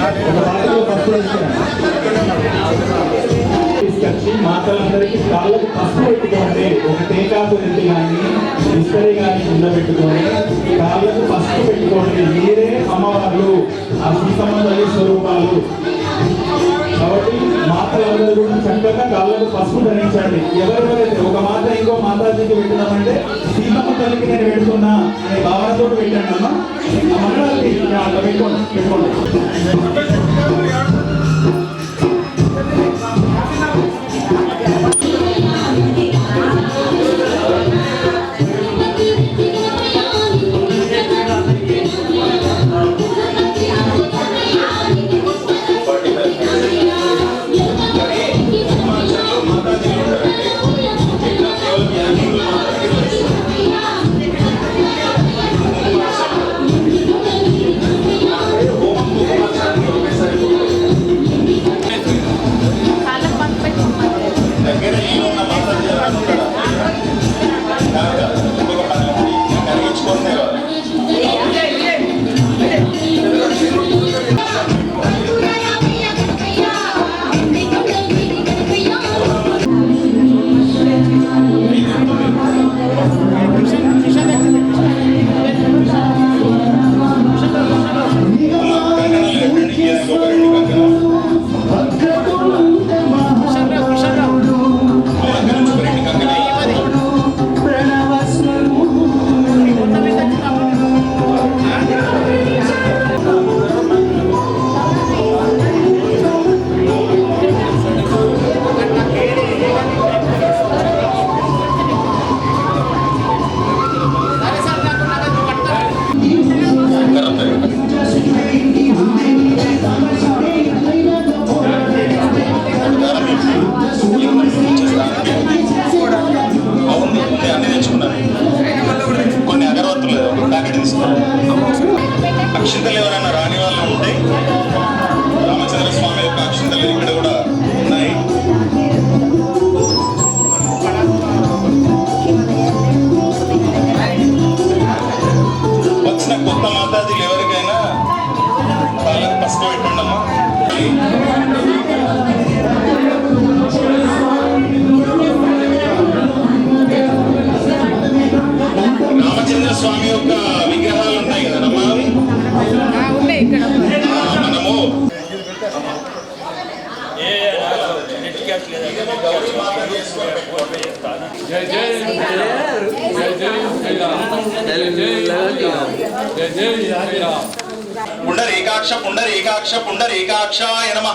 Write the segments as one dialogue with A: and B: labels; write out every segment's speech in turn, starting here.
A: ఒక బాటలో పసుపు తీసుకొచ్చి మాతలందరికీ కాళ్ళకు పసుపు పెట్టుకోండి ఒక టేకాకు రెడ్డి కానీ ఇస్తరి కానీ కింద పెట్టుకొని కాళ్ళకు పసుపు పెట్టుకోండి మీరే అమ్మవారు ఆ సీతమ్మ స్వరూపాలు కాబట్టి మాతలందరూ కూడా చక్కగా కాళ్ళకు పసుపు ధరించండి. ఎవరెవరైతే ఒక మాట ఇంకో మాతాజీకి పెట్టినామంటే సీతమ్మ తల్లికి నేను పెడుతున్నా అనే భావనతో పెట్టండి అమ్మ. మండలానికి అట్లా పెట్టుకోండి పెట్టుకోండి.
B: పుండరీకాక్ష పుండరీకాక్ష పుండరీకాక్షాయ నమ.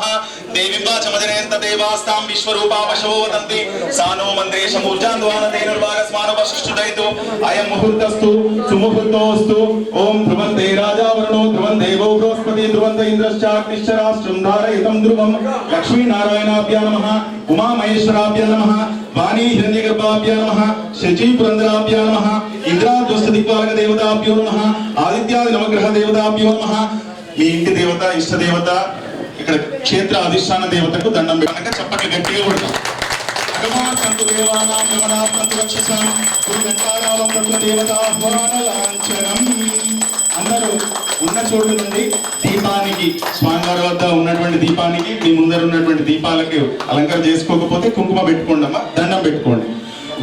B: దేవింబా చమజనేంత దేవాస్తాం విశ్వరూపా పశవో వదంతి. సానో మంత్రేష మూర్జాంధ్వాన తేనుర్వాగస్మాన వశిష్ఠుదైతు అయం ముహూర్తస్తు సుముహూర్తోస్తు. ఓం ధ్రువంతే రాజా వరుణో ధ్రువం దేవో బృహస్పతి ధ్రువంత ఇంద్రశ్చాగ్నిశ్చ రాష్ట్రం ధారయితం ధ్రువం. లక్ష్మీనారాయణాభ్య నమ. ఉమామహేశ్వరాభ్య నమ. వాణీ హిరణ్యగర్భాభ్య నమ శచీ పురంధరాభ్య నమ ఇంద్రాద్వస్త దిక్పాలక దేవతాభ్యో నమ ఆదిత్యాది నవగ్రహ దేవతాభ్యో నమ. మీ ఇంటి దేవత ఇష్ట దేవత ఇక్కడ క్షేత్ర అధిష్టాన దేవతకు దండం పెట్టాక చప్పట్లు గట్టిగా కొడతాం భగవాన్ దేవానాం గమనాత్మంతు రక్షసాం గురు గంటారావం తత్వ దేవతాహ్వాన లాంఛనం అందరూ ఉన్న చోటు నుండి దీపానికి స్వామివారి వద్ద ఉన్నటువంటి దీపానికి మీ ముందర ఉన్నటువంటి దీపాలకి అలంకారం చేసుకోకపోతే కుంకుమ పెట్టుకోండి దండం పెట్టుకోండి.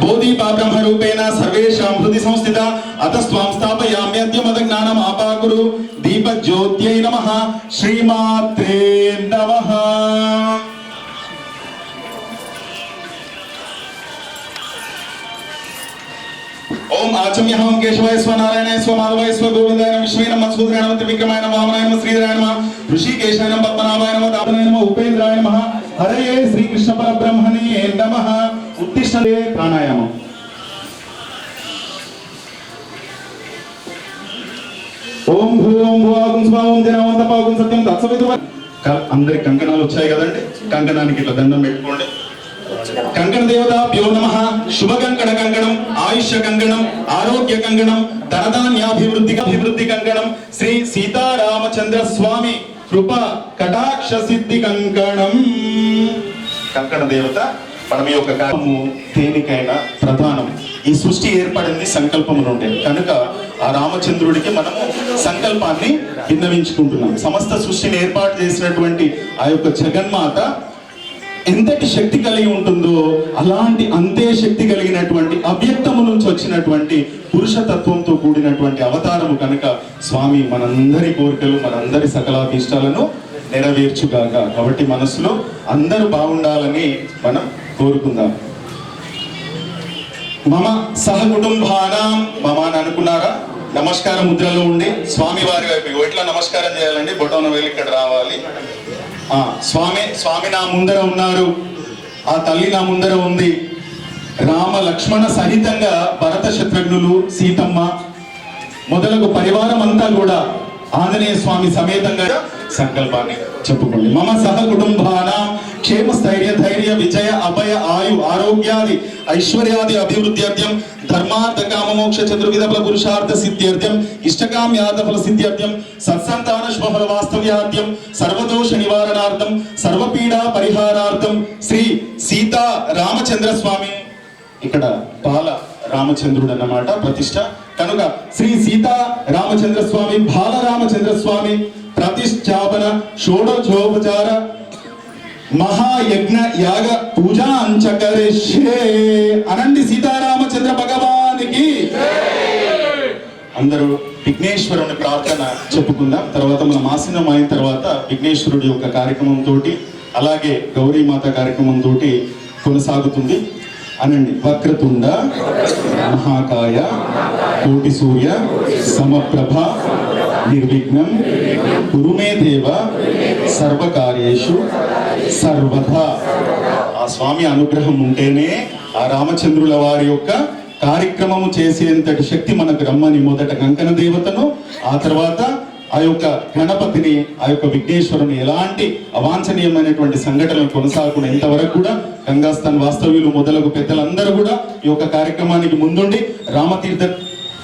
B: బోధీపా బ్రహ్మ రూపేణ సర్వేషాం హృది సంస్థిత అతస్వాం స్థాపయామ్యద్య మద జ్ఞానం ఆపాకురు. దీప జ్యోత్యై శ్రీమాత్రే నమ. ఓం ఆచమ్యహం కేశవాయ స్వ నారాయణాయ స్వ మాధవాయ స్వ గోవిందాయ నమ. విశ్వే నమ. సూద్రాయ నమ. త్రివిక్రమాయ నమ. వామనాయ నమ. శ్రీధరాయ నమ. ఋషికేశాయ నమ. పద్మనాభాయ నమ. దాపనాయ నమ. ఉపేంద్రాయ నమ. హరయే శ్రీకృష్ణ పరబ్రహ్మణే నమ. ఉత్తిష్టలే ప్రాణాయామం. ఓం భూ ఓం భూ భువాగుం స్వాం జనవం పాగుం సత్యం తత్సవితు అందరికి కంకణాలు వచ్చాయి కదండి. కంకణానికి ఇట్లా దండం పెట్టుకోండి. కంకణ దేవతాభ్యో నమ. శుభ కంకణ కంకణం ఆయుష్య కంకణం ఆరోగ్య కంకణం ధనధాన్యాభివృద్ధి అభివృద్ధి కంకణం శ్రీ సీతారామచంద్ర స్వామి కృప కటాక్ష సిద్ధి కంకణం కంకణ దేవత మనం యొక్క కార్యము తేలికైన ప్రధానం. ఈ సృష్టి ఏర్పడింది సంకల్పం నుండి కనుక ఆ రామచంద్రుడికి మనము సంకల్పాన్ని విన్నవించుకుంటున్నాం. సమస్త సృష్టిని ఏర్పాటు చేసినటువంటి ఆ యొక్క జగన్మాత ఎంతటి శక్తి కలిగి ఉంటుందో అలాంటి అంతే శక్తి కలిగినటువంటి అవ్యక్తము నుంచి వచ్చినటువంటి పురుషతత్వంతో కూడినటువంటి అవతారము కనుక స్వామి మనందరి కోరికలు మనందరి సకలాభీష్టాలను నెరవేర్చుగాక. కాబట్టి మనసులో అందరూ బాగుండాలని మనం కోరుకుందాం. మమ సహకుటుంబానాం మమ అని అనుకున్నారా? నమస్కార ముద్రలో ఉండి స్వామి వారి వైపు ఎట్లా నమస్కారం చేయాలండి? బొటోన వేలు ఇక్కడ రావాలి. స్వామి స్వామి నా ముందర ఉన్నారు. ఆ తల్లి నా ముందర ఉంది. రామ లక్ష్మణ సహితంగా భరత శత్రుఘ్నులు సీతమ్మ మొదలగు పరివారం అంతా కూడా ఆంజనేయ స్వామి సమేతంగా సంకల్పాన్ని చెప్పుకోండి. మమ సహ కుటుంబాన క్షేమ స్థైర్య ధైర్య విజయ అభయ ఆయు ఆరోగ్యాది ఐశ్వర్యాది అభివృద్ధ్యర్థం ధర్మార్థ కామ మోక్ష చతుర్విధ ఫల పురుషార్థ సిద్ధ్యర్థం ఇష్టకామ్యార్థ ఫల సిద్ధ్యర్థం సత్సంతాన శుభఫల వాస్తవ్యార్థ్యం సర్వదోష నివారణార్థం సర్వపీడా పరిహారార్థం శ్రీ సీతా రామచంద్ర స్వామి ఇక్కడ బాల రామచంద్రుడు అన్నమాట ప్రతిష్ట కనుక శ్రీ సీతా రామచంద్ర స్వామి బాల రామచంద్ర స్వామి ప్రతిష్టాపన షోడోజోపచార మహాయజ్ఞ యాగ పూజ అంచకరిషే అనండి సీతారామచంద్ర భగవానికి. అందరూ విఘ్నేశ్వరుని ప్రార్థన చెప్పుకుందాం. తర్వాత మనం ఆసనం అయిన తర్వాత విఘ్నేశ్వరుడి యొక్క కార్యక్రమం తోటి అలాగే గౌరీమాత కార్యక్రమం తోటి కొనసాగుతుంది. అనండి వక్రతుండ మహాకాయ కోటి సూర్య సమప్రభ నిర్విఘ్నం కురుమే దేవ సర్వకార్యేషు సర్వదా. ఆ స్వామి అనుగ్రహం ఉంటేనే ఆ రామచంద్రుల వారి యొక్క కార్యక్రమము చేసేంతటి శక్తి మనకు రమ్మని మొదట కంకణ దేవతను ఆ తర్వాత ఆ యొక్క గణపతిని ఆ యొక్క విఘ్నేశ్వరుని ఎలాంటి అవాంఛనీయమైనటువంటి సంఘటనలు కొనసాగకుండా ఇంతవరకు కూడా గంగాస్థాన్ వాస్తవ్యులు మొదలగు పెద్దలందరూ కూడా ఈ యొక్క కార్యక్రమానికి ముందుండి రామతీర్థ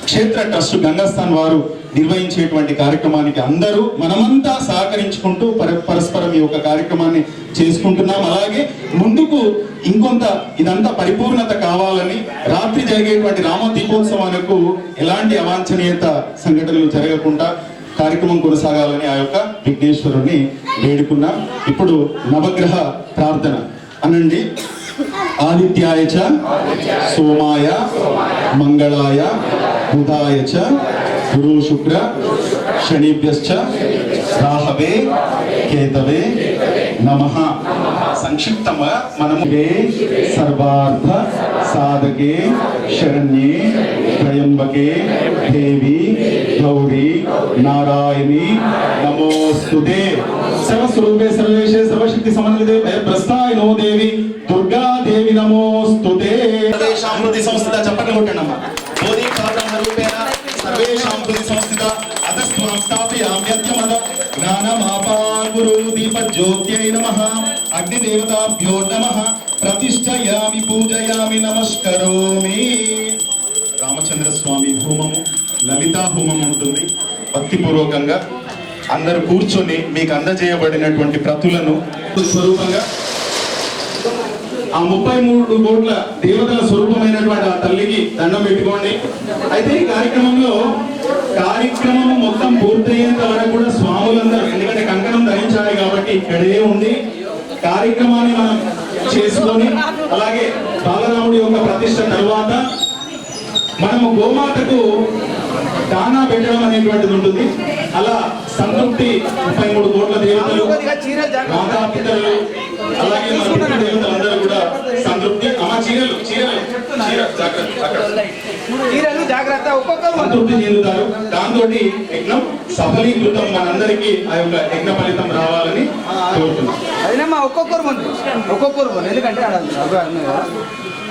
B: క్షేత్ర ట్రస్ట్ గంగాస్థాన్ వారు నిర్వహించేటువంటి కార్యక్రమానికి అందరూ మనమంతా సహకరించుకుంటూ పర- పరస్పరం ఈ యొక్క కార్యక్రమాన్ని చేసుకుంటున్నాం. అలాగే ముందుకు ఇంకొంత ఇదంతా పరిపూర్ణత కావాలని రాత్రి జరిగేటువంటి రామ దీపోత్సవాలకు ఎలాంటి అవాంఛనీయత సంఘటనలు జరగకుండా కార్యక్రమం కొనసాగాలని ఆ యొక్క విఘ్నేశ్వరుని వేడుకున్నాం. ఇప్పుడు నవగ్రహ ప్రార్థన. అనండి. ఆదిత్యాయ చ సోమాయ మంగళాయ బుధాయ చ గురు శుక్ర శనిభ్యశ్చ రాహవే కేతవే నమ. సంక్షిప్తంగా మనము సర్వార్థ సాధకే శరణ్యే త్రయంబకే దేవి గౌరీ నారాయణి నమోస్తుదే సర్వస్వరూపే సర్వేశే సర్వశక్తి సమన్వితే భయప్రస్థాయ నో దేవి దుర్గా దేవి నమోస్తుతే సర్వేషాం చెప్పండి కొట్టండి అమ్మా బోధి పాత్ర రూపేణ సర్వేషాం హృది సంస్థిత అగ్నిదేవతాభ్యో ప్రతిష్టయామి పూజయామి నమస్కరోమి. రామచంద్ర స్వామి హోమము లలితా హోమం ఉంటుంది. భక్తిపూర్వకంగా అందరూ కూర్చొని మీకు అందజేయబడినటువంటి ప్రతులను స్వరూపంగా ఆ ముప్పై మూడు కోట్ల దేవతల స్వరూపమైనటువంటి ఆ తల్లికి దండం పెట్టుకోండి. అయితే ఈ కార్యక్రమంలో కార్యక్రమం మొత్తం పూర్తయ్యేంత వరకు కూడా స్వాములందరూ ఎందుకంటే కంకణం ధరించాలి కాబట్టి ఇక్కడే ఉండి కార్యక్రమాన్ని మనం చేసుకొని అలాగే బాలరాముడి యొక్క ప్రతిష్ట తర్వాత మనము గోమాతకు దానా పెట్టడం అనేటువంటిది ఉంటుంది. అలా సంతృప్తి ముప్పై మూడు కోట్ల దేవతలు మాతా పితరులు అలాగే మన పితృ దేవతలందరూ కూడా సంతృప్తి చీరలు చీరలు.
C: చీరలు జాగ్రత్త ఒక్కొక్కరు
B: చెందుతారు దాంతో యజ్ఞం సఫలీకృతం మనందరికీ ఆ యొక్క యజ్ఞ ఫలితం రావాలని కోరుతున్నాం.
C: అదేనమ్మా ఒక్కొక్కరు ముందు ఒక్కొక్కరు ఎందుకంటే.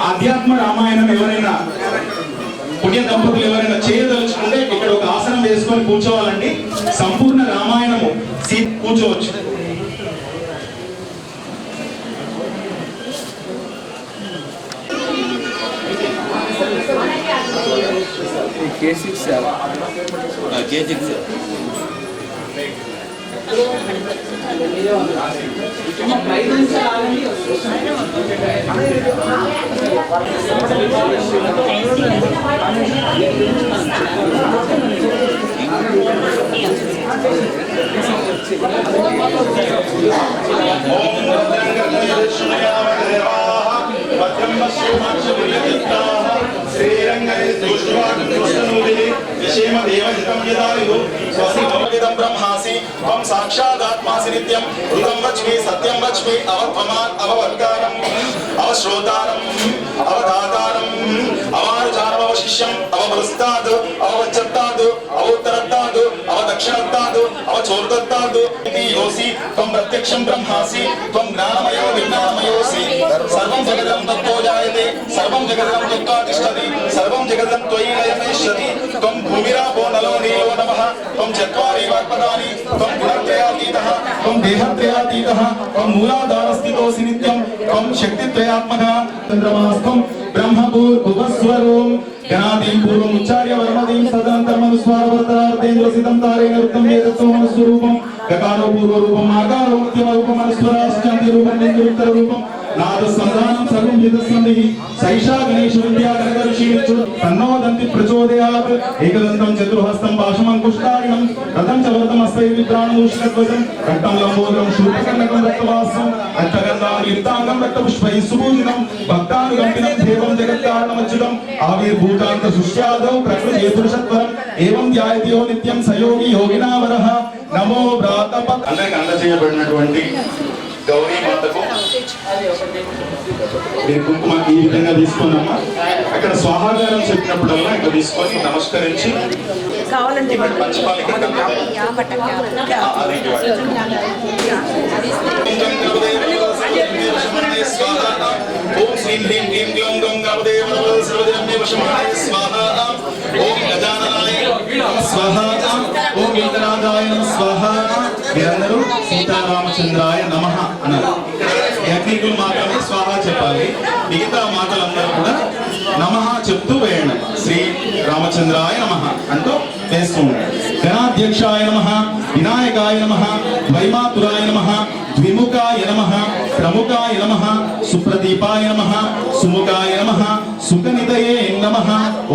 B: ఆధ్యాత్మ రామాయణం ఎవరైనా పుణ్య దంపతులు ఎవరైనా చేయదలుచుకుంటే ఇక్కడ ఒక ఆసనం వేసుకొని కూర్చోవాలండి. సంపూర్ణ రామాయణము. సీ కూర్చోవచ్చు.
D: ಕೆ ಸಿಕ್ಸ್ ಕೆ ಸಿಕ್ಸ್ ಮಧ್ಯಮ ಶ್ರೀಮಾನ್ సిక్స్
B: ఓం భద్రం విషేమ దేవహితం యదాయు స్వసి మమవిదం బ్రహ్మాసి త్వం సాక్షాదాత్మాసి నిత్యం. ఋతం వచ్మి సత్యం వచ్మి అవత్వమాన్ అవవర్గారం అవశ్రోతారం అవధాతారం అవారుచారం అవమృస్తాద్ అవవచ్చత్తాద్ అవోత్తరత్తాద్. సాక్షాత్తాదు అవచోర్దత్తాద్ ఇది యోసి త్వం ప్రత్యక్షం బ్రహ్మాసి త్వం జ్ఞానమయో విజ్ఞానమయోసి సర్వం జగదం తత్తో జాయతే సర్వం జగదం తత్తో తిష్టతి సర్వం జగదం త్వయి లయమేష్యతి త్వం భూమిరాపో నలో నీలో నమః త్వం చత్వారి వాక్పదాని త్వం గుణత్రయాతీతః త్వం దేహత్రయాతీతః త్వం మూలాధారస్థితోసి నిత్యం త్వం శక్తిత్రయాత్మకः చంద్రమాస్త్వం బ్రహ్మభూర్భువస్వరూం గణాదీం పూర్వం ఉచ్చార్య వర్మదీం సదాంతర్మనుస్వారవర్తనార్థేంద్రసితం తారేణ వృత్తం వేదత్వమనుస్వరూపం గకారో పూర్వ రూపం. ఆకారో మధ్యమరూపం అనుస్వరాశ్చాంతి రూపం నిందుత్తర రూపం. నాద సంధానం సర్వం జితస్కందిః సైషా గణేశ విద్యా గణగర్షీణిచ్చు తన్నోదంతి ప్రచోదయాత్. ఏకదంతం చతుర్హస్తం పాశమంకుష్టారిణం రథం చ వరదం అస్తై విప్రాణమూషికధ్వజం రక్తం లంబోదరం శూర్పకర్ణకం రక్తవాసం. రక్తగంధాం యుక్తాంగం రక్తపుష్పై సుపూజితం భక్తానుగంపినం దేవం జగత్కారణమచ్యుతం. ఆవిర్భూతాంత సృష్ట్యాదౌ ప్రకృతి పురుషత్వరం. ఏవం ధ్యాయతియో నిత్యం సయోగి యోగినావరః. నమో భ్రాతప అందరికి అందజేయబడినటువంటి గౌరీ మాతకు మీరు కుంకుమ ఈ విధంగా తీసుకున్నామా అక్కడ స్వాహాగారం చెప్పినప్పుడల్లా ఇక్కడ తీసుకొని నమస్కరించి
E: కావాలంటే
B: ఓం శ్రీం హ్రీం క్లీం గ్లౌం గం సర్వదేవమే వశమాయ స్వాహ ఓం గజాననాయ స్వాహ ఓం ఏకనాథాయ నమః మీరందరూ సీతారామచంద్రాయ నమ అన్నారు యజ్ఞికులు మాత్రమే స్వాహ చెప్పాలి మిగతా మాటలందరూ కూడా నమ చెప్తూ వేయండి శ్రీ రామచంద్రాయ నమ అంటూ వేస్తూ ఉండండి గణాధ్యక్షాయ నమః వినాయకాయ నమ వైమాతురాయ నమ ద్విముఖాయ నమ ప్రముఖాయ నమ సుప్రదీపాయ నమ సుముఖాయ నమ సుఖనిదయే నమ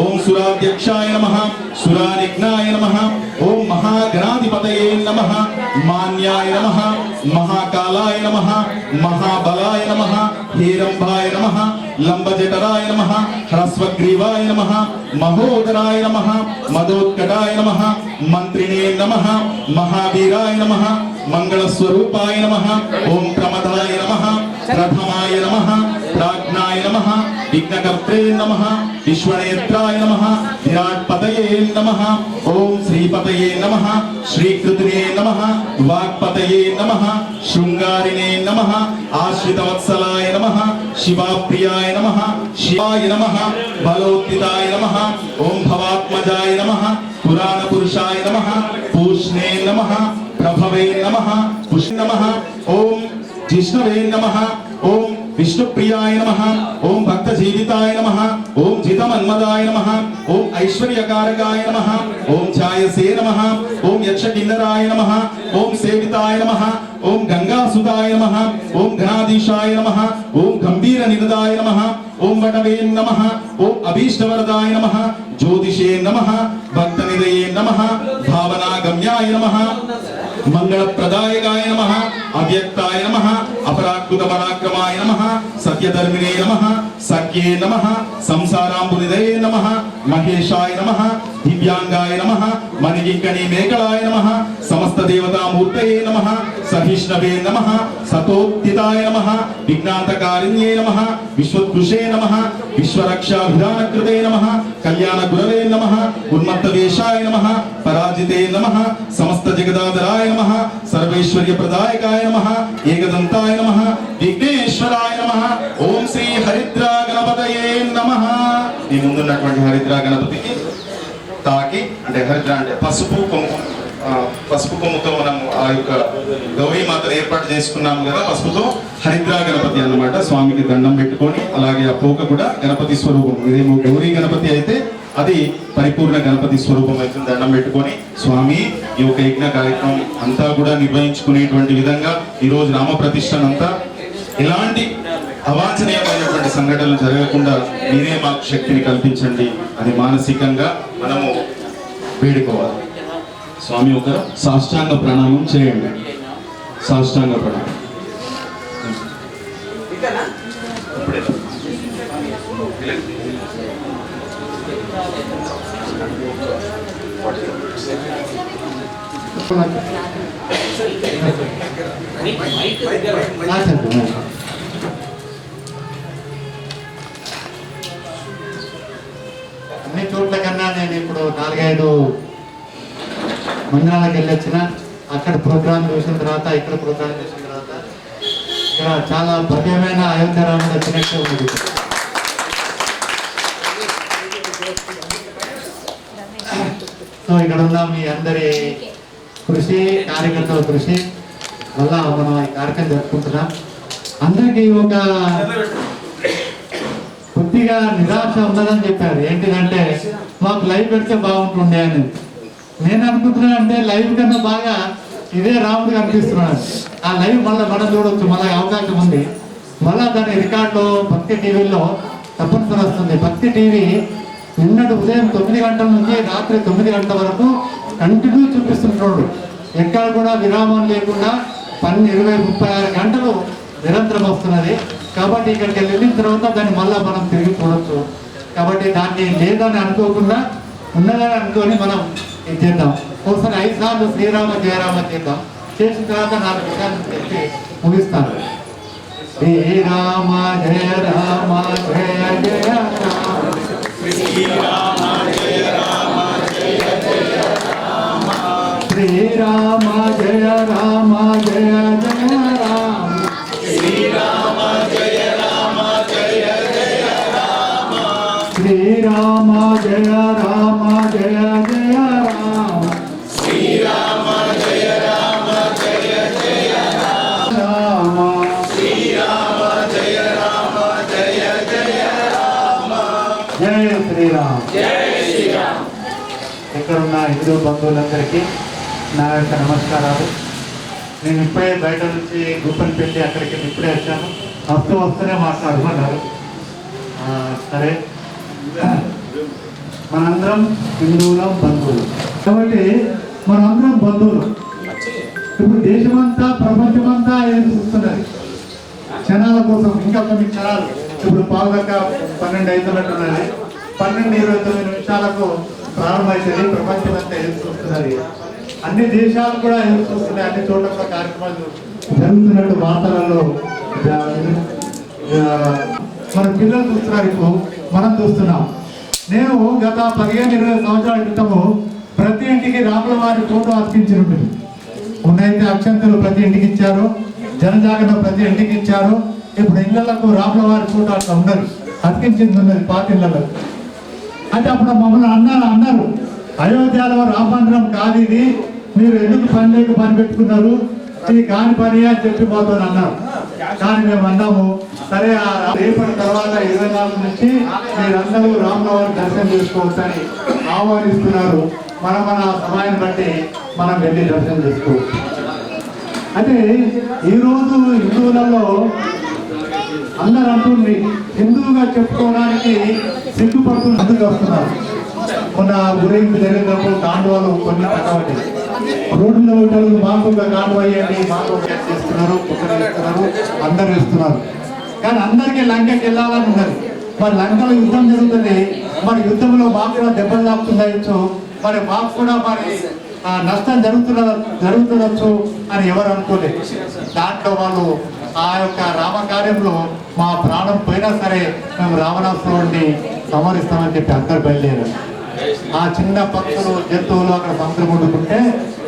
B: ఓం సురాధ్యక్షాయ నమ సురానిఘ్నాయ నమ ఓం మహాగణాధిపతయే నమ మాన్యాయ నమ మహాకాలాయ నమ మహాబలాయ నమ హేరంభాయ నమ లంబజటరాయ నమ హ్రస్వగ్రీవాయ నమ మహోదరాయ నమ మదోత్కటాయ నమ మంత్రిణే నమ మహావీరాయ నమ మంగళస్వరూపాయ నమ ఓం ప్రమదాయ నమ ప్రథమాయ నమ ప్రాజ్ఞాయ నమ విఘ్నకర్త్రే నమ విశ్వనేత్రాయ నమః విరాట్పతయే నమ ఓం శ్రీపతయే నమ శ్రీకృతినే నమ వాక్పతయే నమ శృంగారిణే నమ ఆశ్రితవత్సలాయ నమ శివాప్రియాయ నమ శివాయ నమ బలోత్తితాయ నమ ఓం భవాత్మజాయ నమ పురాణ పురుషాయ నమః పూష్ణే నమ ప్రభవే నమ పుష్ నమ ఓం జిష్ణవే నమః ఓం విష్ణుప్రియాయ నమ ఓం భక్త జీవితాయ నమ ఓం జితమన్మదాయ నమ ఓం ఐశ్వర్యకారకాయ నమ ఓం ఛాయసే నమ ఓం యక్షకిన్నరాయ నమ ఓం సేవితాయ నమ ఓం గంగాసుతాయ నమ ఓం గణాధీశాయ నమ ఓం గంభీర నిరదాయ నమ ఓం వటవే నమ ఓం అభీష్టవరదాయ నమ జ్యోతిషే నమ భక్త నిదయే నమ భావనాగమ్యాయ నమ మంగళప్రదాయకాయ నమ అవ్యక్తాయ నమ నమః అపరాకృత పరాక్రమాయ నమః సత్యధర్మిణే నమ సఖ్యే నమ సంసారాంబునిదయే నమ మహేశాయ నమ దివ్యాంగాయ నమ మణిగింకణి మేకళాయ నమ సమస్త దేవతామూర్తయే నమ సహిష్ణవే నమ సతోక్తితాయ నమ విజ్ఞాంతకారిణ్యే నమ విశ్వకృషే నమ విశ్వరక్షాభిధానకృతే నమ కళ్యాణ గురవే నమః ఉన్మత్తవేషాయ నమ పరాజితే నమ సమస్త జగదాధరాయ నమ సర్వేశ్వర్య ప్రదాయకాయ నమః ఏకదంతాయ నమ విఘ్నేశ్వరాయ నమ. ఓం శ్రీ హరిద్రా గణపతయే నమః. ఈ ముందున్నటువంటి హరిద్రా గణపతికి తాకి అంటే హరిద్రా అంటే పసుపు కుంకుమ పసుపు కొమ్ముతో మనం ఆ యొక్క గౌరీ మాతను ఏర్పాటు చేసుకున్నాము కదా పసుపుతో హరిద్రా గణపతి అన్నమాట. స్వామికి దండం పెట్టుకొని అలాగే ఆ పోక కూడా గణపతి స్వరూపం. ఇదేమో గౌరీ గణపతి అయితే అది పరిపూర్ణ గణపతి స్వరూపం అవుతుంది దండం పెట్టుకొని స్వామి ఈ యొక్క యజ్ఞ కార్యక్రమం అంతా కూడా నిర్వహించుకునేటువంటి విధంగా ఈరోజు రామ నామ ప్రతిష్టనంతా ఇలాంటి అవాంఛనీయమైనటువంటి సంఘటనలు జరగకుండా మీరే మాకు శక్తిని కల్పించండి అని మానసికంగా మనము వేడుకోవాలి. స్వామి ఒక సాష్టాంగ ప్రణామం చేయండి. సాష్టాంగ ప్రణామం. ఇప్పుడే.
F: అన్ని చోట్ల కన్నా నేను ఇప్పుడు నాలుగైదు మందిరాలకు వెళ్ళొచ్చిన. అక్కడ ప్రోగ్రామ్ చూసిన తర్వాత ఇక్కడ ప్రోగ్రామ్ చూసిన తర్వాత ఇక్కడ చాలా భవ్యమైన అయోధ్య రాముడు వచ్చినట్టు ఉంది. సో ఇక్కడ ఉన్న మీ అందరి కృషి కార్యకర్తల కృషి. వల్ల మనం ఈ కార్యక్రమం జరుపుకుంటున్నాం. అందరికీ ఒక కొద్దిగా నిరాశ ఉన్నదని చెప్పారు. ఏంటిదంటే మాకు లైవ్ పెడితే బాగుంటుండే అని. నేను అనుకుంటున్నాను అంటే లైవ్ కన్నా బాగా ఇదే రాముడు కనిపిస్తున్నాడు. ఆ లైవ్ మళ్ళీ మనం చూడొచ్చు. మళ్ళీ అవకాశం ఉంది. మళ్ళా దాని రికార్డులో భక్తి టీవీలో తప్పనిసరి వస్తుంది. భక్తి టీవీ నిన్నటి ఉదయం తొమ్మిది గంటల నుంచి రాత్రి తొమ్మిది గంటల వరకు కంటిన్యూ చూపిస్తుంటాడు ఎక్కడ కూడా విరామం లేకుండా పన్నెండు ఇరవై ముప్పై ఆరు గంటలు నిరంతరం వస్తున్నది. కాబట్టి ఇక్కడికి వెళ్ళిన తర్వాత దాన్ని మళ్ళీ మనం తిరిగి చూడొచ్చు. కాబట్టి దాన్ని లేదని అనుకోకుండా ఉన్నదని అనుకొని మనం ఇది చేద్దాం. ఒకసారి ఐదు సార్లు శ్రీరామ జయరామ చేద్దాం. చేసిన తర్వాత నాలుగు విషయాలు చెప్పి ముగిస్తాను. శ్రీరామ జయ రామ జయ జయ రామ. శ్రీరామ జయ రామ జయ జయ రామ శ్రీరామ జయ రామ. జయ జయ రామ శ్రీరామ జయ రామ జయ జయ రామ. జయ శ్రీరామ్ ఇక్కడున్న హిందూ బంధువులందరికీ? నా యొక్క నమస్కారాలు. నేను ఇప్పుడే బయట నుంచి గుప్పని పెట్టి అక్కడికి ఇప్పుడే వచ్చాను. వస్తూ వస్తూనే మాట్లాడుకున్నారు. ఆ, సరే. మనందరం హిందువులం బంధువులు. కాబట్టి మనందరం బంధువులు. ఇప్పుడు దేశమంతా ప్రపంచమంతా ఏం చూస్తున్నది క్షణాల కోసం ఇంకా కొన్ని క్షణాలు. ఇప్పుడు పావుగక పన్నెండు అవుతున్నట్టున్నది పన్నెండు ఇరవై తొమ్మిది నిమిషాలకు ప్రారంభమవుతుంది ప్రపంచమంతా ఏం చూస్తున్నది అన్ని దేశాలు కూడా ఎదురు చూస్తున్నాయి అన్ని చోట్ల కూడా కార్యక్రమాలు జరుగుతున్నట్టు వార్తలలో మన పిల్లలు చూస్తున్నారు ఇప్పుడు మనం చూస్తున్నాం. నేను గత పదిహేను ఇరవై సంవత్సరాల క్రితము ప్రతి ఇంటికి రాముల వారి ఫోటో అతికించి ఉంటుంది ఉన్నైతే అక్షంతలు ప్రతి ఇంటికి ఇచ్చారు జనజాగరణ ప్రతి ఇంటికి ఇచ్చారు. ఇప్పుడు ఇళ్ళకు రాముల వారి ఫోటో అట్లా ఉండరు అతికించింది ఉన్నది పాత ఇళ్ళలో అయితే అప్పుడు మమ్మల్ని అన్నారు అన్నారు. అయోధ్యలో రామ మందిరం కాదు ఇది. మీరు ఎందుకు పని లేక పని పెట్టుకున్నారు? ఇది కాని పని అని చెప్పి మాతో అన్నారు. కానీ మేము అన్నాము సరే ఆ రేపటి తర్వాత ఇరవై నాలుగు నుంచి మీరందరూ రామనవమి దర్శనం చేసుకోవచ్చని ఆహ్వానిస్తున్నారు. మనం మన సమయాన్ని బట్టి మనం వెళ్ళి దర్శనం చేసుకోవచ్చు. అయితే ఈరోజు హిందువులలో అందరు అంటుంది హిందువుగా చెప్పుకోవడానికి సిగ్గుపడుతున్న అందుకు వస్తున్నారు. మొన్న గురించి జరిగినప్పుడు కాండవాలు కొన్ని తగ్గవండి రోడ్డులో ఉంటారు. మాకు ఒక కాండవ మాకు ఒక చేస్తున్నారు కుక్కలు ఇస్తున్నారు అందరు ఇస్తున్నారు కానీ అందరికీ లంకకి వెళ్ళాలని ఉన్నది. మరి లంకలో యుద్ధం జరుగుతుంది. మరి యుద్ధంలో మాకు కూడా దెబ్బలు తాకుతుండొచ్చు మరి మాకు కూడా మరి ఆ, నష్టం జరుగుతున్న జరుగుతుండొచ్చు అని ఎవరు అనుకోలేదు దాంట్లో వాళ్ళు ఆ యొక్క రామకార్యంలో మా ప్రాణం పోయినా సరే మేము రావణాసురుడిని సంహరిస్తామని చెప్పి అందరు బయలుదేరారు. ఆ చిన్న పక్షులు జంతువులు అక్కడ సముద్రం వండుకుంటే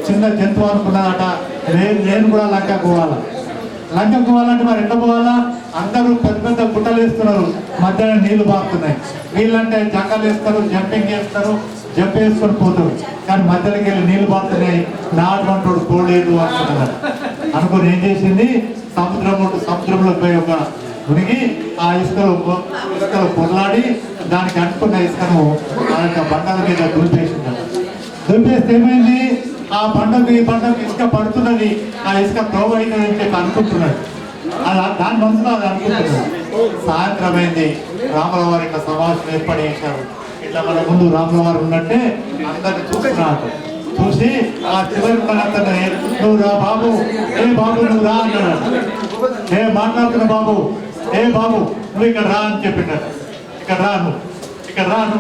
F: చిన్న జంతువు అనుకున్నదట నేను నేను కూడా లంక పోవాలా? లంక పోవాలంటే మరి ఎట్లా పోవాలా? అందరూ పెద్ద పెద్ద గుట్టలు వేస్తున్నారు. మధ్యాహ్నం నీళ్ళు బాగుతున్నాయి వీళ్ళంటే జంగలు వేస్తారు జంపింగ్ చేస్తారు జంప్ వేసుకొని పోతారు. కానీ మధ్యలోకి వెళ్ళి నీళ్ళు బాగుతున్నాయి నాటువంటి పోలేదు అనుకున్నారు అనుకుని ఏం చేసింది? సముద్రం సముద్రంలో పోయి ఒక మునిగి ఆ ఇసుకలో ఇసుకలో పొరలాడి దానికి అంటుకున్న ఇసుకను ఆ యొక్క బండల మీద దులిపేసింది దులిపేస్తే ఏమైంది? ఆ బండకు ఈ బండకు ఇసుక పడుతున్నది ఆ ఇసుక త్రోవ అవుతుందని చెప్పి అనుకుంటున్నాడు. అది దాని మనసులో అది అనుకుంటున్నాడు. సాయంత్రం అయింది రాముల వారి సమావేశం ఏర్పాటు చేశారు. ఇట్లా మన ముందు రాముల వారు ఉన్నట్టే అందరిని చూస్తున్నాడు చూసి ఆ చివరి నువ్వు రా బాబు ఏ బాబు నువ్వు రా అన్నాడు. ఏ మాట్లాడుతున్న బాబు ఏ బాబు నువ్వు ఇక్కడ రా అని చెప్పిండట ఇక్కడ రాను ఇక్కడ రాను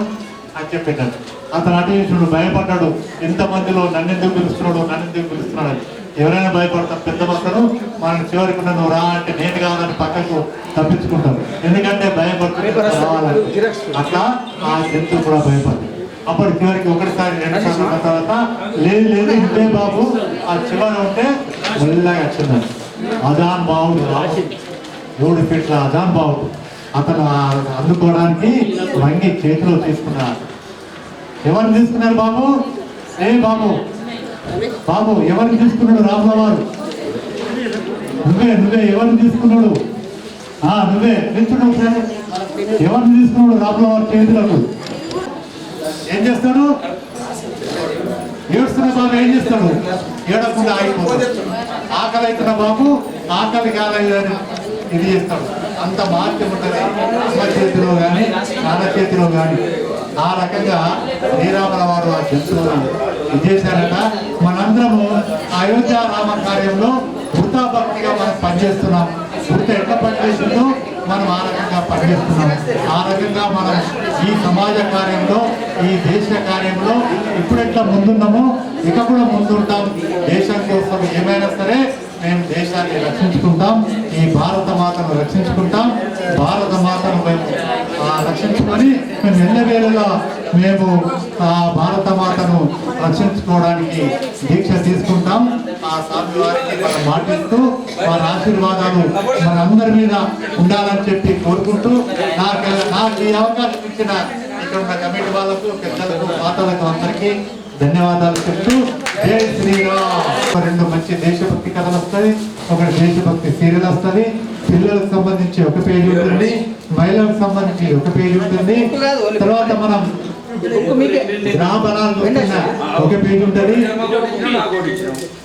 F: అని చెప్పిండట అతను అటు చూడు భయపడ్డాడు. ఎంతమందిలో నన్ను ఎందుకు పిలుస్తున్నాడు నన్ను ఎందుకు పిలుస్తున్నాడు. ఎవరైనా భయపడతారు పెద్ద మొత్తను మనం చివరికి ఉన్న నువ్వు రా అంటే నేను కాదని పక్కకు తప్పించుకుంటాం ఎందుకంటే భయపడుతుంది రావాలని అట్లా ఆ జంతువు కూడా భయపడుతుంది. అప్పుడు చివరికి ఒకటిసారి రెండు సార్లు ఉన్న తర్వాత లేదు లేదు ఇంతే బాబు ఆ చివరి ఉంటే మెల్లగా వచ్చిందని అదాన్ బావుడు రాము మూడు ఫీట్ల అదాన్ బావుడు. అతను అందుకోవడానికి వంగి చేతిలో తీసుకున్నాడు ఎవరు తీసుకున్నారు బాబు? ఏ బాబు? బాబు ఎవరిని తీసుకున్నాడు రాముల వారు నువ్వే నువ్వే ఎవరిని తీసుకున్నాడు? ఆ నువ్వే నిల్చున్నావు సరే ఎవరిని తీసుకున్నాడు రాముల వారి చేతులకు? ఏం చేస్తాడు? ఏడుస్తున్న బాబు ఏం చేస్తాడు? ఏడకుండా ఆగిపోతాడు. ఆకలి అవుతున్న బాబు ఆకలి కాలేదని ఇది చేస్తాడు. అంత మార్పు ఉంటుంది అమ్మ చేతిలో కానీ నాన్న చేతిలో కానీ ఆ రకంగా శ్రీరాముల వారు ఆ జంతువులు మనందరము అయోధ్య రామ కార్యంలో వృతా భక్తిగా మనం పనిచేస్తున్నాం. వృత ఎట్లా పనిచేస్తుందో మనం ఆ రకంగా పనిచేస్తున్నాం. ఆ రకంగా మనం ఈ సమాజ కార్యంలో ఈ దేశ కార్యంలో ఇప్పుడెట్లా ముందున్నామో ఇక కూడా ముందుంటాం. దేశం కోసం ఏమైనా సరే మేము దేశాన్ని రక్షించుకుంటాం ఈ భారత మాతను రక్షించుకుంటాం భారత మాతను మేము ఆ, రక్షించుకొని మేము ఎల్లవేళలా మేము ఆ భారత మాతను రక్షించుకోవడానికి దీక్ష తీసుకుంటాం. ఆ స్వామి వారికి మనం మాటిస్తూ వారి ఆశీర్వాదాలు మనందరి మీద ఉండాలని చెప్పి కోరుకుంటూ నాకు నాకు ఈ అవకాశం ఇచ్చిన ఇక్కడ ఉన్న కమిటీ వాళ్ళకు పెద్దలకు మాతలకు అందరికీ ధన్యవాదాలు చెప్తూ జై శ్రీరామ్. ఒక రెండు మంచి దేశభక్తి కథలు వస్తాయి ఒకటి దేశభక్తి సీరియల్ వస్తుంది పిల్లలకు సంబంధించి ఒక పేజీ ఉంటుంది మహిళలకు సంబంధించి ఒక పేజీ ఉంటుంది. తర్వాత మనం ఒక పేజీ ఉంటుంది.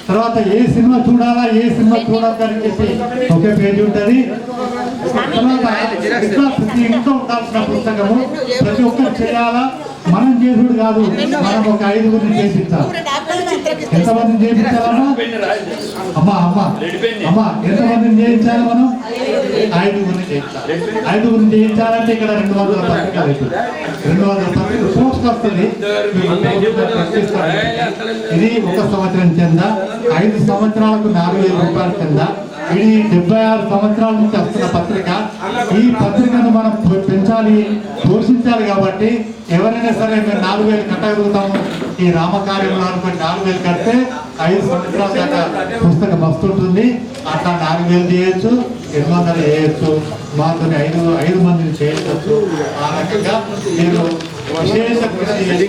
F: తర్వాత ఏ సినిమా చూడాలా ఏ సినిమా చూడాలని చెప్పి ఒకే పేజీ ఉంటుంది. తర్వాత ప్రతి ఇంట్లో ఉండాల్సిన పుస్తకము ప్రతి ఒక్కరు చేయాలా? మనం చేసుడు కాదు మనం ఒక ఐదుగురిని చేపించాలి. ఎంతమందిని చేయించాలమ్మా అమ్మా అమ్మా అమ్మా ఎంతమందిని చేయించాలి మనం? ఐదుగురిని చేయించాలి. ఐదుగురిని చేయించాలంటే ఇక్కడ రెండు వందల పత్రికలు అవుతుంది రెండు వందల పత్రికలు పోస్ట్ వస్తుంది. ఇది ఒక సంవత్సరం చెందా? ఐదు సంవత్సరాలకు నాలుగు వేల రూపాయల కింద ఇది డెబ్బై ఆరు సంవత్సరాల నుంచి వస్తున్న పత్రిక. ఈ పత్రికను మనం పెంచాలి పోషించాలి కాబట్టి ఎవరైనా సరే మేము నాలుగు వేలు కట్టగలుగుతాము. ఈ రామకార్యంలో అనుకుని నాలుగు వేలు కడితే ఐదు సంవత్సరాల దాకా పుస్తకం వస్తుంటుంది. అట్లా నాలుగు వేలు చేయొచ్చు ఎనిమిది వందలు చేయొచ్చు. మాతో ఐదు ఐదు మందిని చేయొచ్చు. ఆ రకంగా మీరు విశేష కృషి చేసి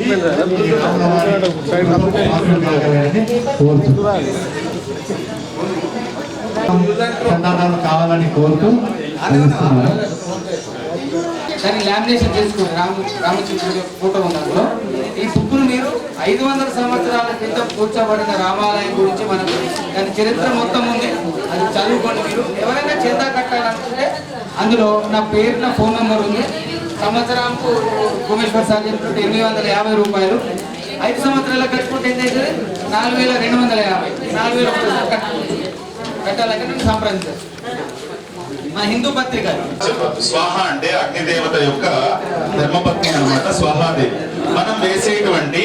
F: చందాదాలు కావాలని కోరుతూ అందిస్తున్నాను
C: దాన్ని లామినేషన్ చేసుకుని రామ రామచంద్రుడి ఫోటో అందులో మీరు ఐదు వందల సంవత్సరాల క్రితం కూర్చోబడిన రామాలయం గురించి మనకు దాని చరిత్ర మొత్తం ఉంది. అది చదువుకోండి మీరు. ఎవరైనా చందా కట్టాలనుకుంటే అందులో నా పేరు నా ఫోన్ నెంబర్ ఉంది. సంవత్సరానికి భువనేశ్వర్ సార్ చెప్పినట్టు ఎనిమిది వందల యాభై రూపాయలు. ఐదు సంవత్సరాలు కట్టుకుంటే ఎంత అవుతుంది నాలుగు వేల రెండు వందల యాభై. నాలుగు వేల రూపాయలు కట్టుకుంటే కట్టాలంటే నేను సంప్రదించాను మన హిందూ పత్రిక
B: స్వాహ అంటే అగ్నిదేవత యొక్క ధర్మపత్ని అనమాట స్వాహాదేవి. మనం వేసేటువంటి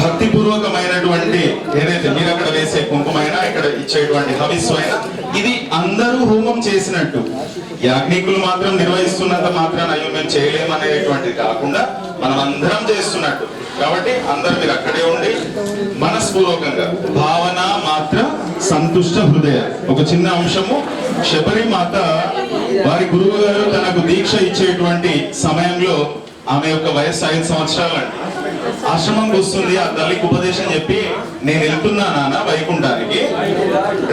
B: భక్తిపూర్వకమైనటువంటి ఏదైతే మీరు అక్కడ వేసే కుంకుమైనా ఇక్కడ ఇచ్చేటువంటి హవిస్సు అయినా ఇది అందరూ హోమం చేసినట్టు. యాజ్ఞికులు మాత్రం నిర్వహిస్తున్నంత మాత్రాన అయ్యో మేము చేయలేము అనేటువంటిది కాకుండా మనం అందరం చేస్తున్నట్టు. కాబట్టి అందరు మీరు అక్కడే ఉండి మనస్పూర్వకంగా భావన మాత్రం సంతుష్ట హృదయ. ఒక చిన్న అంశము శబరి మాత వారి గురువు గారు తనకు దీక్ష ఇచ్చేటువంటి సమయంలో ఆమె యొక్క వయస్సు ఐదు సంవత్సరాలండి ఆశ్రమంకి వస్తుంది ఆ తల్లికి ఉపదేశం చెప్పి నేను వెళ్తున్నా నాన్న వైకుంఠానికి.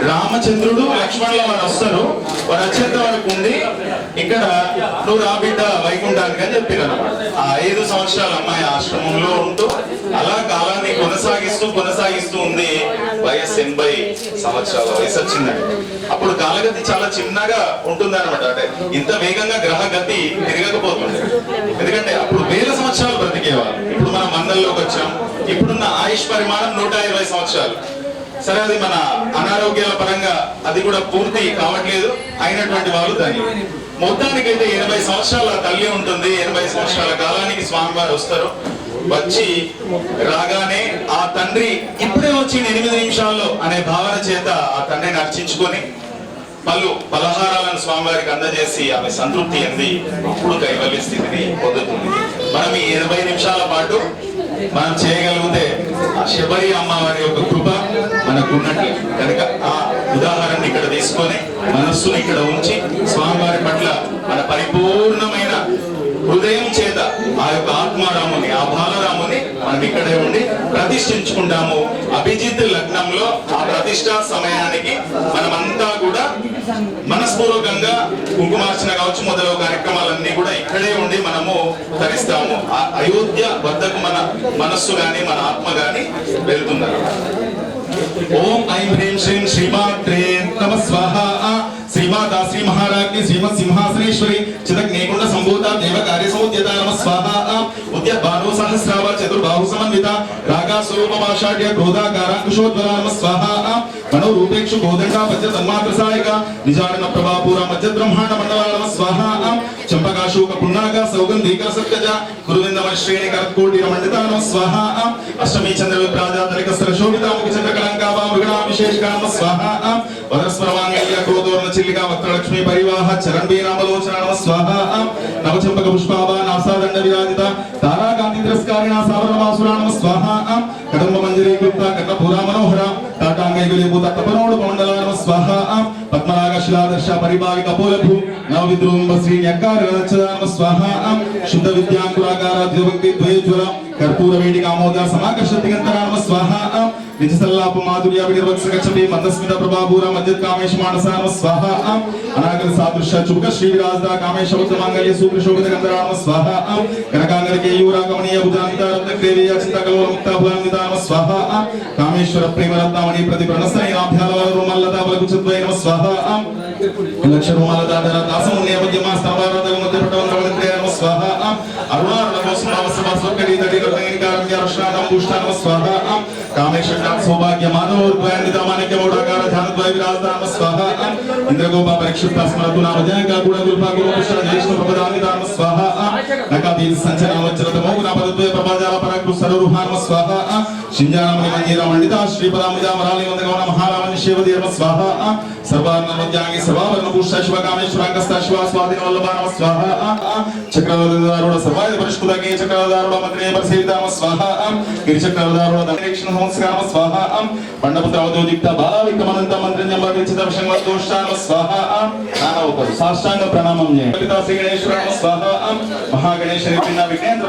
B: రామచంద్రుడు లక్ష్మణులు వారు వస్తారు. వారు వచ్చేంత వరకు ఉండి ఇక్కడ నువ్వు రా బిడ్డ వైకుంఠానికి అని చెప్పారు ఆ ఐదు సంవత్సరాల అమ్మాయి ఆశ్రమంలో ఉంటూ అలా కాలాన్ని కొనసాగిస్తూ కొనసాగిస్తూ ఉంది. వయస్సు ఎనభై సంవత్సరాల వయసు వచ్చిందండి. అప్పుడు కాలగతి చాలా చిన్నగా ఉంటుంది అనమాట అంటే ఇంత వేగంగా గ్రహ గతి తిరగకపోతుంది ఎందుకంటే అప్పుడు వేల సంవత్సరాలు బ్రతికేవారు. ఇప్పుడు మనం వందల్లోకి వచ్చాం. ఇప్పుడున్న ఆయుష్ పరిమాణం నూట ఇరవై సంవత్సరాలు. సరే అది మన అనారోగ్యాల పరంగా అది కూడా పూర్తి కావట్లేదు. అయినటువంటి వాళ్ళు దాన్ని. మొత్తానికైతే ఎనభై సంవత్సరాల తల్లి ఉంటుంది. ఎనభై సంవత్సరాల కాలానికి స్వామివారు వస్తారు. వచ్చి రాగానే ఆ తండ్రి ఇప్పుడే వచ్చిన ఎనిమిది నిమిషాల్లో అనే భావన చేత ఆ తండ్రిని అర్చించుకొని పలు పలహారాలను స్వామివారికి అందజేసి ఆమె సంతృప్తి అంది అప్పుడు కైవల్య స్థితిని పొందుతుంది. మనం ఈ ఇరవై నిమిషాల పాటు మనం చేయగలిగితే ఆ శబరి అమ్మవారి యొక్క కృప మనకు ఉన్నట్లు కనుక ఆ ఉదాహరణ ఇక్కడ తీసుకొని మనస్సును ఇక్కడ ఉంచి స్వామివారి పట్ల మన పరిపూర్ణమైన హృదయం చే ఆ యొక్క ఆత్మారాముని ఆ బాలరాముని మనం ఇక్కడే ఉండి ప్రతిష్ఠించుకుంటాము. అభిజిత్ లగ్నంలో ఆ ప్రతిష్ట సమయానికి మనమంతా కూడా మనస్పూర్వకంగా కుంకుమార్చన కావచ్చు మొదలగు కార్యక్రమాలన్నీ కూడా ఇక్కడే ఉండి మనము ధరిస్తాము ఆ అయోధ్య వద్దకు మన మనస్సు గాని మన ఆత్మ గాని వెళ్తున్నారు ఓం ఐం హ్రీం శ్రీం శ్రీమాత్రే నమ స్వాహ. శ్రీమాదాశ్రీ మహారాజ్ఞి శ్రీమత్ సింహాసనేశ్వరి చిదగ్నేకుండ సంభూత దేవ కార్య సముద్యత నమ స్వాహ. ఉద్య బాణో సహస్రావ చతుర్బాహు సమన్విత రాగా స్వరూప భాషాఢ్య క్రోధాకార కుశోద్వర నమ స్వాహ. మనో రూపేక్షు కోదండ పద్య తన్మాత్ర సాయక నిజాడన ప్రభాపూర మధ్య బ్రహ్మాండ మండల నమ స్వాహ. చంపకాశోక పున్నాగ సౌగంధీక సత్కజ గురువింద శ్రేణి కరత్కోటి మండిత నమ స్వాహ అష్టమి చంద్ర విప్రాజాతరిక శోభిత ముఖ చంద్ర కళంకాభా మృగణా విశేష నమ స్వాహ వరస్మరమాంగళ్య క్రోధోర్ణ చిల్లిక వక్రలక్ష్మి పరివాహ చరణ్ నామలోచన నమ స్వాహ నవచంపక పుష్పాభ నాసాదండ విరాజిత తారాకాంతి తిరస్కారిణ సావరణమాసుర నమ స్వాహ కదంబ మంజరీ క్లుప్త కర్ణపురా మనోహర తాటాంగైగులీభూత తపనోడు మండల నమ స్వాహ పద్మరాగ పద్మనాగశిలాదర్శ పరిభావిక పోలభూ నవవిద్రూంబ శ్రీ న్యక్కార నమ స్వాహ శుద్ధ విద్యాంకురాకార ద్విభక్తి ద్వయజ్వర కర్పూర వేడిక ఆమోద సమాకర్ష దిగంతరామ స్వాహ నిజ సల్లాప మాధుర్య వినిర్వక్ష గచ్చతి మందస్మిత ప్రభాభూర మధ్యత్ కామేశ మానస నమ స్వాహ అనాగల సాదృశ్య చుబక శ్రీ విరాజద కామేశ ఉత్తమ మంగళ్య సూత్ర శోభిత గంధర నమ స్వాహ కనకాంగల కేయూర గమనీయ భుజాంత రత్న దేవీయ చిత్త కలోల ముక్త భుజాంగిత నమ స్వాహ కామేశ్వర ప్రేమ రత్నమణి ప్రతి ప్రణస్తని నాభ్యాల రుమల్లత బలగు చద్వై నమ స్వాహ లక్ష రుమాలత ధర దాసమున్య మధ్యమా స్తవారత మధ్య పటవంద్రవద్రే నమ స్వాహ అరుణారుణ కోసం అవసర స్వర్గడి దడి రత్నగిరి కారుణ్య రుష్ణానం పుష్ట నమ కామేశ్వర సౌభాగ్య మాధవ ద్వయాన్విత మాణిక్య మౌఢాకార ధ్యాన ద్వయ విరాజ నమ స్వాహ ఇంద్రగోప పరిక్షిప్త స్మరతు నామ జనక గుణ గురుప గురు పుష్ట జ్యేష్ఠ ప్రపదాన్విత దాన స్వాహ నకాదీత సంచన వజ్రత మౌన పదద్వయ ప్రభాజాల పరాకృ సరూహ నమ స్వాహ శింజానమని మంజీర మండిత శ్రీపదాముజ మరాలి వంద మహారామని శివదేవ నమ స్వాహ సర్వార్ణ మధ్యాంగి సర్వాభరణ పుష్ట శివ కామేశ్వరాంగస్త శివ స్వాధీన వల్లభ నమ స్వాహ చక్రవర్ధారుడ సర్వాయ పరిష్కృతగే చక్రవర్ధారుడ మంత్రే పరిసేవిత నమ స్వాహ గిరి చక్రవర్ధారుడ దక్షిణ సంస్కార నమ స్వాహ పండపుత్ర అవధోదిక్త బాలా విక్రమనంత మంత్రం జంబ విచిత విషంగ దోష నమ స్వాహ నానవతరు సాష్టాంగ ప్రణామం చేయ లలితా శ్రీ గణేశ్వర నమ స్వాహ మహాగణేశ నిపిన్న విఘ్నేంద్ర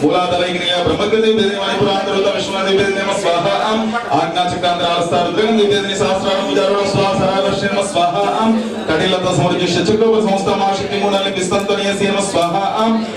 B: స్వరూపమగ భగద నమ స్వాహ కంఠాదకడి పర్యంత మధ్య కూడా స్వరూపే శక్తి కూడా గదావన ఎకటదో వారాలి నమ స్వాహ కులాంగన కులహస్త కౌలి కులయమిన కుల సమయంత సమయ నమ స్వాహ మూలాదరైగ్నియ బ్రహ్మగతి వేదిని మణిపురాంతరుత విశ్వనాథి వేదిని నమ స్వాహ ఆజ్ఞా చక్రాంతర ఆస్థాన రుద్రగంధి వేదిని సహస్రారం విచారణ స్వాహ సరావర్షి నమ స్వాహ కటిలత సమర్జిష్య చక్రవ సంస్థ మహాశక్తి మూడాలి విస్తంతనీయ నమ స్వాహ